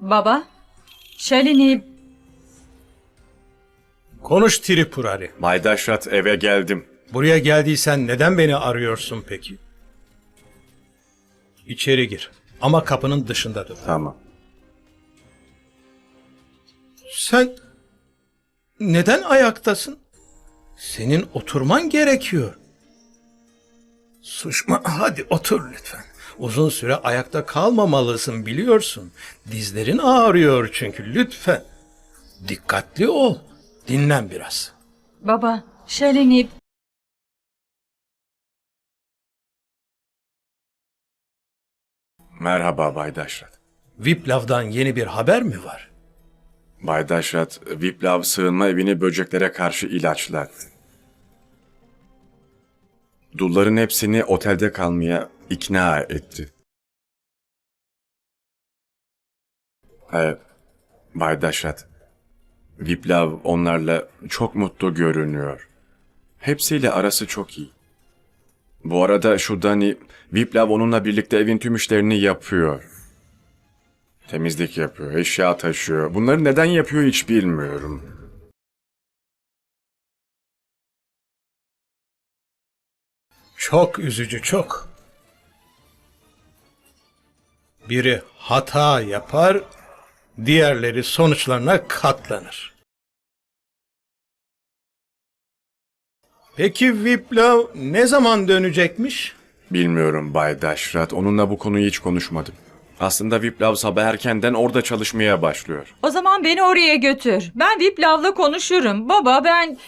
Baba, Şalini Konuş Tripurari. Bay Daşrat eve geldim. Buraya geldiysen neden beni arıyorsun peki? İçeri gir. Ama kapının dışında dur. Tamam. Sen neden ayaktasın? Senin oturman gerekiyor. Suçma hadi otur lütfen. Uzun süre ayakta kalmamalısın biliyorsun. Dizlerin ağrıyor çünkü lütfen. Dikkatli ol. Dinlen biraz. baba, Şalini Merhaba Bay Daşrat. Viplav'dan yeni bir haber mi var? Bay Daşrat, Viplav sığınma evini böceklere karşı ilaçladı. Dulların hepsini otelde kalmaya ikna etti. Evet, Bay Daşrat. Viplav onlarla çok mutlu görünüyor. Hepsiyle arası çok iyi. Bu arada şu Dani, Viplav onunla birlikte evin tüm işlerini yapıyor. Temizlik yapıyor, eşya taşıyor. Bunları neden yapıyor hiç bilmiyorum. Çok üzücü çok. Biri hata yapar, diğerleri sonuçlarına katlanır. Peki Viplav ne zaman dönecekmiş? Bilmiyorum Bay Daşrat. Onunla bu konuyu hiç konuşmadım. Aslında Viplav sabah erkenden orada çalışmaya başlıyor. o zaman beni oraya götür. Ben Viplav'la konuşurum. Baba ben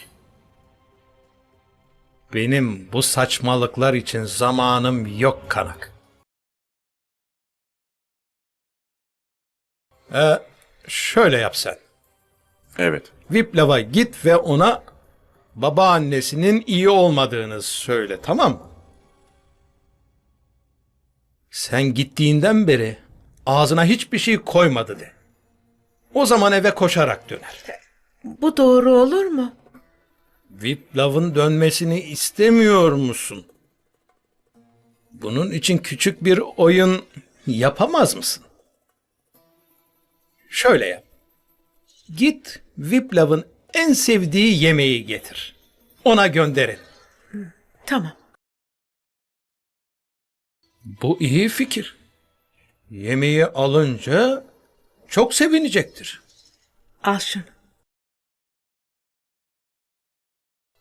Benim bu saçmalıklar için zamanım yok kanak. Ee, şöyle yap sen. Evet. Viplav'a git ve ona babaannesinin iyi olmadığını söyle tamam mı? Sen gittiğinden beri ağzına hiçbir şey koymadı de. O zaman eve koşarak döner. Bu doğru olur mu? Viplav'ın dönmesini istemiyor musun? Bunun için küçük bir oyun yapamaz mısın? Şöyle yap. Git Viplav'ın en sevdiği yemeği getir. Ona gönderin. Tamam. Bu iyi fikir. Yemeği alınca çok sevinecektir. Al şunu.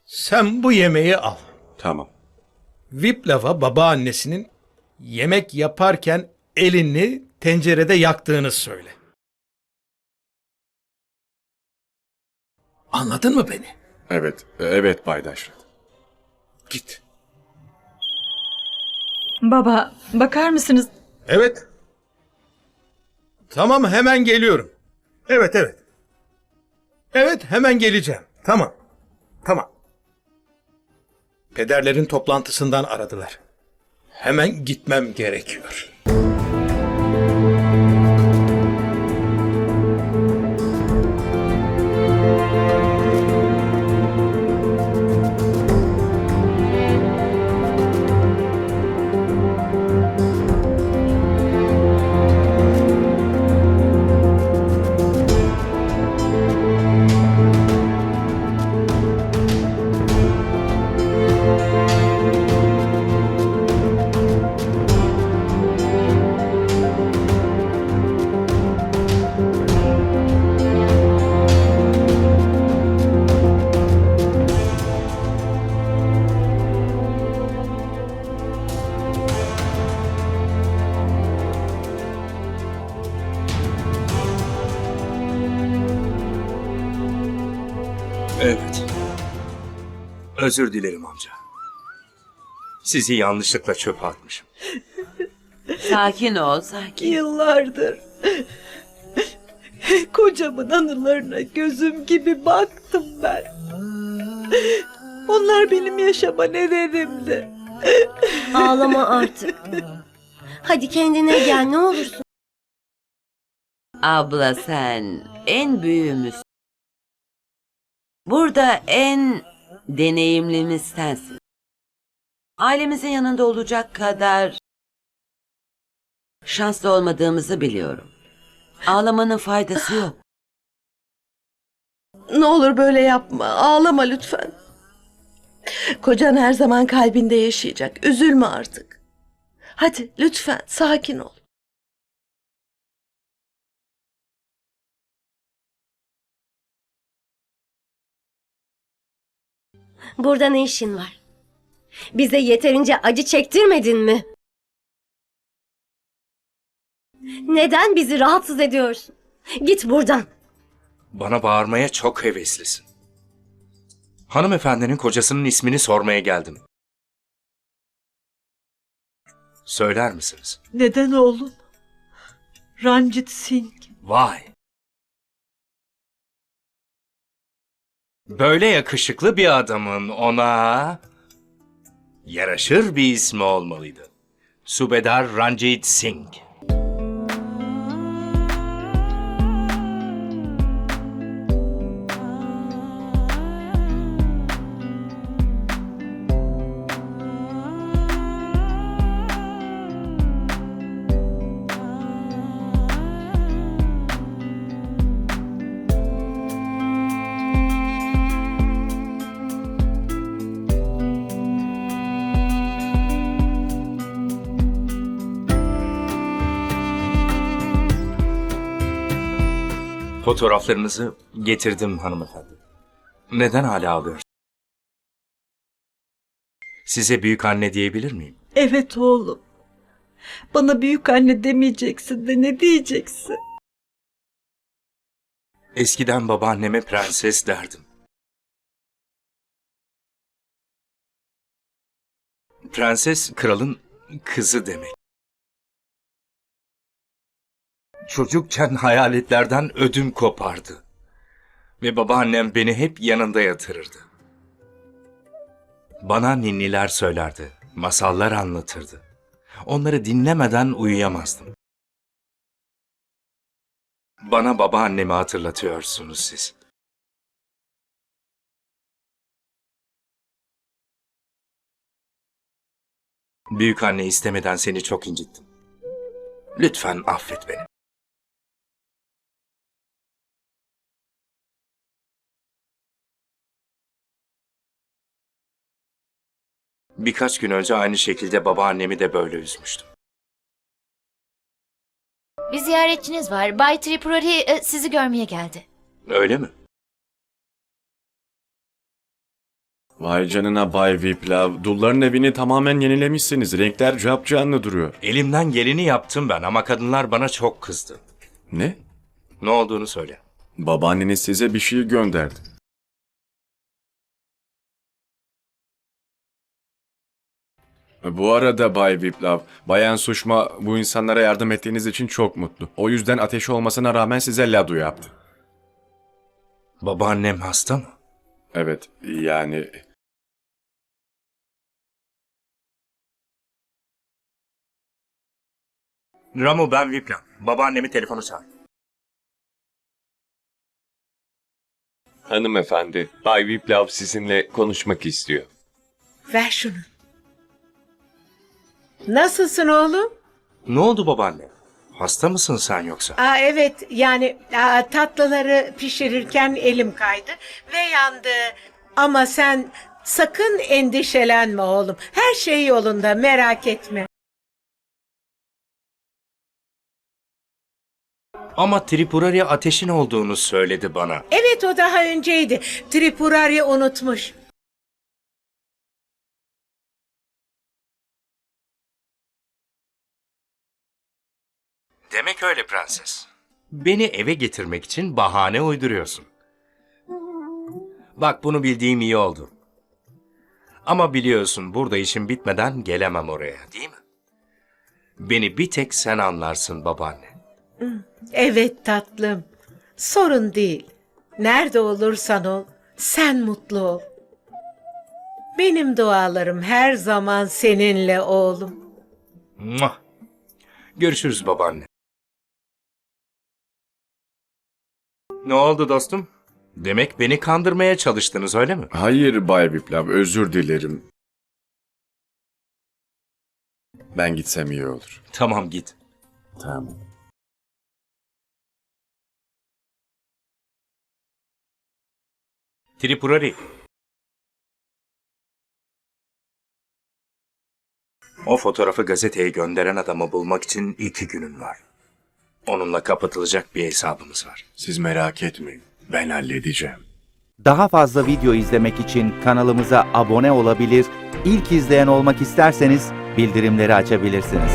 Sen bu yemeği al. Tamam. Viplav'a babaannesinin yemek yaparken elini tencerede yaktığını söyle. Anladın mı beni? Evet. Evet Bay Daşrat. Git. baba bakar mısınız? Evet. Tamam hemen geliyorum. Evet evet. Evet hemen geleceğim. Tamam. Tamam. Pederlerin toplantısından aradılar. Hemen gitmem gerekiyor. Evet. Özür dilerim amca. Sizi yanlışlıkla çöpe atmışım. Sakin ol, sakin. Yıllardır kocamın anılarına gözüm gibi baktım ben. Onlar benim yaşama nedenimdi. Ağlama artık. Hadi kendine gel ne olursun. Abla sen en büyüğümüz. Burada en deneyimlimiz sensin. Ailemizin yanında olacak kadar şanslı olmadığımızı biliyorum. Ağlamanın faydası yok. Ne olur böyle yapma. Ağlama lütfen. Kocan her zaman kalbinde yaşayacak. Üzülme artık. Hadi lütfen sakin ol. Burada ne işin var? Bize yeterince acı çektirmedin mi? Neden bizi rahatsız ediyorsun? Git buradan. Bana bağırmaya çok heveslisin. Hanımefendinin kocasının ismini sormaya geldim. Söyler misiniz? Neden oğlum? Ranjit Singh. Vay. Böyle yakışıklı bir adamın ona yaraşır bir ismi olmalıydı. Subedar Ranjit Singh. Fotoğraflarınızı getirdim hanımefendi. Neden hala ağlıyorsunuz? Size büyük anne diyebilir miyim? Evet oğlum. Bana büyük anne demeyeceksin de ne diyeceksin? Eskiden babaanneme prenses derdim. Prenses kralın kızı demek. Çocukken hayaletlerden ödüm kopardı. Ve babaannem beni hep yanında yatırırdı. Bana ninniler söylerdi, masallar anlatırdı. Onları dinlemeden uyuyamazdım. Bana babaannemi hatırlatıyorsunuz siz. Büyük anne istemeden seni çok incittim. Lütfen affet beni. Birkaç gün önce aynı şekilde babaannemi de böyle üzmüştüm. Bir ziyaretçiniz var. Bay Tripurari e, sizi görmeye geldi. Öyle mi? Vay canına Bay Viplav. Dulların evini tamamen yenilemişsiniz. Renkler capcanlı duruyor. Elimden geleni yaptım ben ama kadınlar bana çok kızdı. Ne? Ne olduğunu söyle. Babaanneniz size bir şey gönderdi. Bu arada Bay Viplav, Bayan Suşma bu insanlara yardım ettiğiniz için çok mutlu. O yüzden ateşi olmasına rağmen size ladu yaptı. Babaannem hasta mı? Evet, yani Ramu ben Viplan. Babaannemi telefonu çağır. Hanımefendi, Bay Viplav sizinle konuşmak istiyor. Ver şunu. Nasılsın oğlum? Ne oldu babaanne? Hasta mısın sen yoksa? Aa, evet yani aa, tatlıları pişirirken elim kaydı ve yandı. Ama sen sakın endişelenme oğlum. Her şey yolunda merak etme. Ama Tripurari ateşin olduğunu söyledi bana. Evet o daha önceydi. Tripurari unutmuş. Demek öyle prenses. Beni eve getirmek için bahane uyduruyorsun. Bak bunu bildiğim iyi oldu. Ama biliyorsun burada işim bitmeden gelemem oraya değil mi? Beni bir tek sen anlarsın babaanne. Evet tatlım. Sorun değil. Nerede olursan ol, sen mutlu ol. Benim dualarım her zaman seninle oğlum. Muah. Görüşürüz babaanne. Ne oldu dostum? Demek beni kandırmaya çalıştınız öyle mi? Hayır Bay Biplav, özür dilerim. Ben gitsem iyi olur. Tamam git. Tamam. Tripurari. O fotoğrafı gazeteye gönderen adamı bulmak için iki günün var. Onunla kapatılacak bir hesabımız var. Siz merak etmeyin. Ben halledeceğim. Daha fazla video izlemek için kanalımıza abone olabilir, ilk izleyen olmak isterseniz bildirimleri açabilirsiniz.